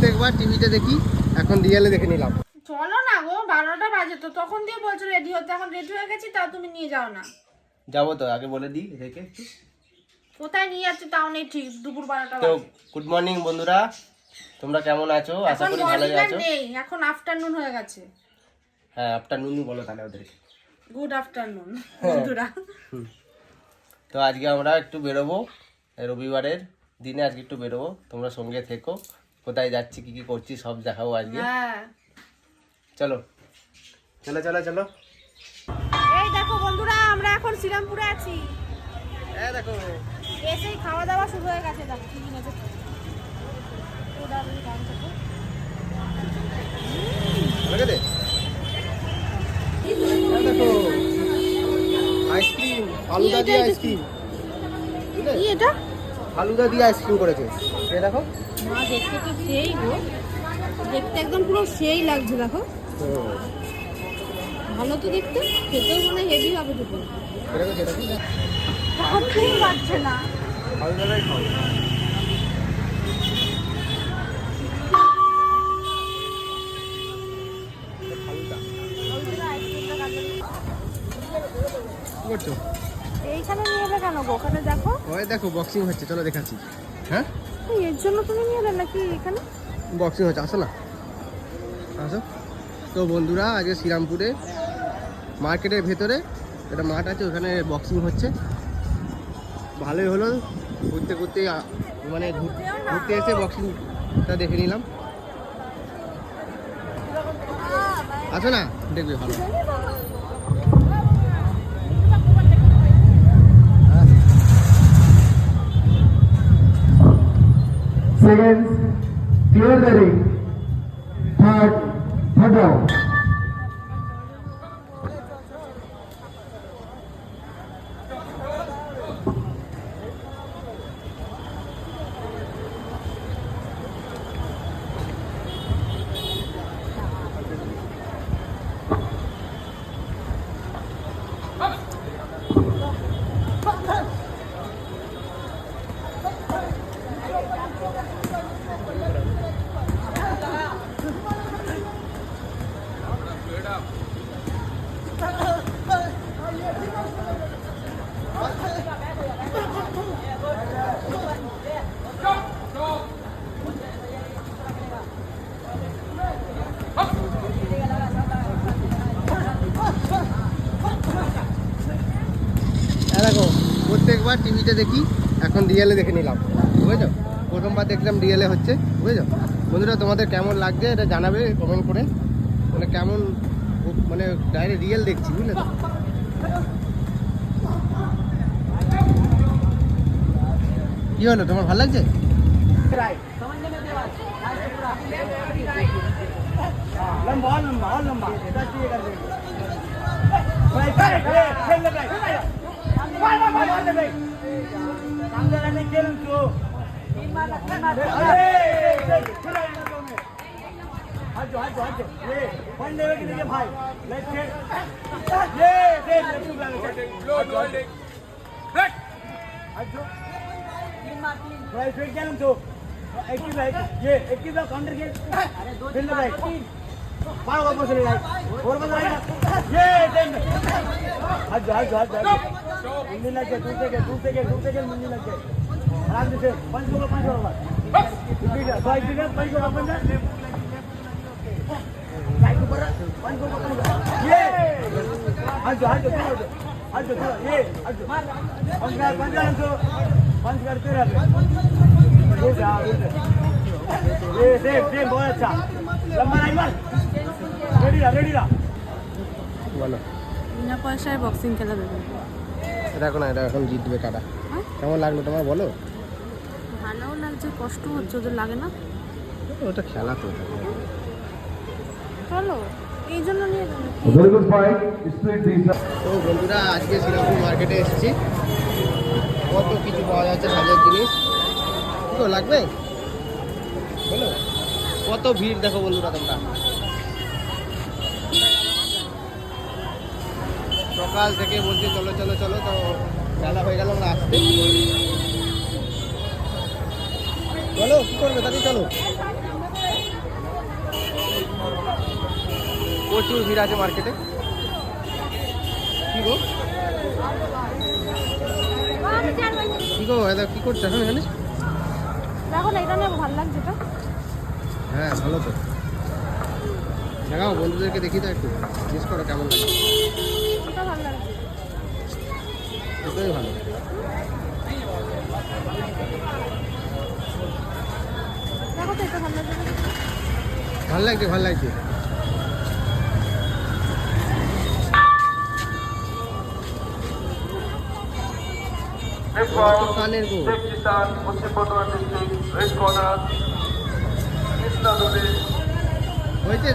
প্রত্যেকবার টিভিতে দেখি এখন রিয়েলে দেখে নিলাম। চলো না গো বারোটা বাজে তো তখন দিয়ে বলছো রেডি হতে এখন রেডি হয়ে গেছি তাও তুমি নিয়ে যাও না। যাব তো আগে বলে দিই রেখে। একটু কোথায় নিয়ে যাচ্ছ তাও নেই ঠিক দুপুর বারোটা তো গুড মর্নিং বন্ধুরা তোমরা কেমন আছো? আশা এখন করি ভালোই আছো। নেই এখন আফটারনুন হয়ে গেছে। হ্যাঁ আফটারনুনই বলো তাহলে ওদেরকে। গুড আফটারনুন হ্যাঁ। বন্ধুরা। তো আজকে আমরা একটু বেরোবো রবিবারের দিনে আজকে একটু বেরোবো তোমরা সঙ্গে থেকো। কোথায় যাচ্ছি কি কি করছি সব দেখাবো আজকে। হ্যাঁ। চলো। চলো চলো চলো। এই দেখো বন্ধুরা আমরা এখন শ্রীরামপুরে আছি। হ্যাঁ দেখো। এসেই খাওয়া দাওয়া শুরু হয়ে গেছে দেখো কি দেখো। আইসক্রিম ফালুদা দিয়ে আইসক্রিম। এটা? ফালুদা দিয়ে আইসক্রিম করেছে। এ দেখো। মা দেখতে তো সেই গো। দেখতে একদম পুরো সেই লাগছে দেখো। ভালো তো দেখতে খেতেও মনে হেভি হবে দুটো। ভাবতেই পারছে না। ফালুদাটাই খাও করছ এইখানে নিয়ে এলে কেন গো? ওখানে দেখো। ওই দেখো বক্সিং হচ্ছে চলো দেখাচ্ছি। হ্যাঁ? এর জন্য তুমি নিয়ে এলে নাকি এখানে? বক্সিং হচ্ছে আসো না। আসো। তো বন্ধুরা আজকে শ্রীরামপুরে মার্কেটের ভেতরে একটা মাঠ আছে ওখানে বক্সিং হচ্ছে। ভালোই হলো ঘুরতে ঘুরতে মানে ঘুরতে এসে বক্সিংটা দেখে নিলাম। আসো না দেখবে ভালো। Seconds, clear the ring. Third, third round. দেখো, প্রত্যেকবার টিভিতে দেখি, এখন রিয়েলে দেখে নিলাম, বুঝেছ? প্রথমবার দেখলাম রিয়েলে হচ্ছে, বুঝেছ? বন্ধুরা, তোমাদের কেমন লাগছে এটা জানাবে কমেন্ট করে। মানে কেমন মানে ডাইরেক্ট রিয়েল দেখছি বুঝলে তো কি হলো তোমার ভালো লাগছে লম্বা লম্বা লম্বা કેમ છો हट जाओ हट जाओ हट जाओ ये वन लेवल के लिए भाई? लेफ़्ट हैंड ये ये left block block holding back हट जाओ तीन मार तीन भाई फिर क्या तो एक की बैक ये एक की बैक काउंटर के। अरे दो तीन बैक बाहर का पोजीशन लाइक और बस लाइक ये देन हट जाओ हट जाओ हट जाओ मुंडी लग गए दूसरे के दूसरे के दूसरे के मुंडी लग गए। आराम से पंच को पंच को। बस। पंच को पंच बहुत अच्छा लंबा नहीं मार रेडी रहा रेडी रहा বলো বিনা পয়সায় বক্সিং খেলা দেবে দেখো না এটা এখন জিতবে কারা কেমন লাগলো তোমার বলো ভালোও লাগছে কষ্ট হচ্ছে ওদের লাগে না ওটা খেলা তো ওটা। চলো এই জন্য নিয়ে. তো বন্ধুরা আজকে শ্রীরামপুর মার্কেটে এসেছি। কত কিছু পাওয়া যাচ্ছে সাজার জিনিস? গো, লাগবে? বলো। কত ভিড় দেখো বন্ধুরা তোমরা। সকাল থেকে বলছি চলো চলো চলো তো বেলা হয়ে গেল আমরা আসতে। চলো কি করবে তাড়াতাড়ি চলো। প্রচুর ভিড় আছে মার্কেটে কি গো? কি গো দাদা কি করছ এখন এখানে? দেখো না এটা ভালো লাগছে তো। হ্যাঁ ভালো তো। দেখাও বন্ধুদেরকে দেখি তো একটু। জিজ্ঞেস করো কেমন লাগে ভালো লাগছে। ভালো। ভালো লাগছে? ভালো লাগছে। কানের গো কিষান Paschim Bardhaman district red corner Krishna নদী হয়েছে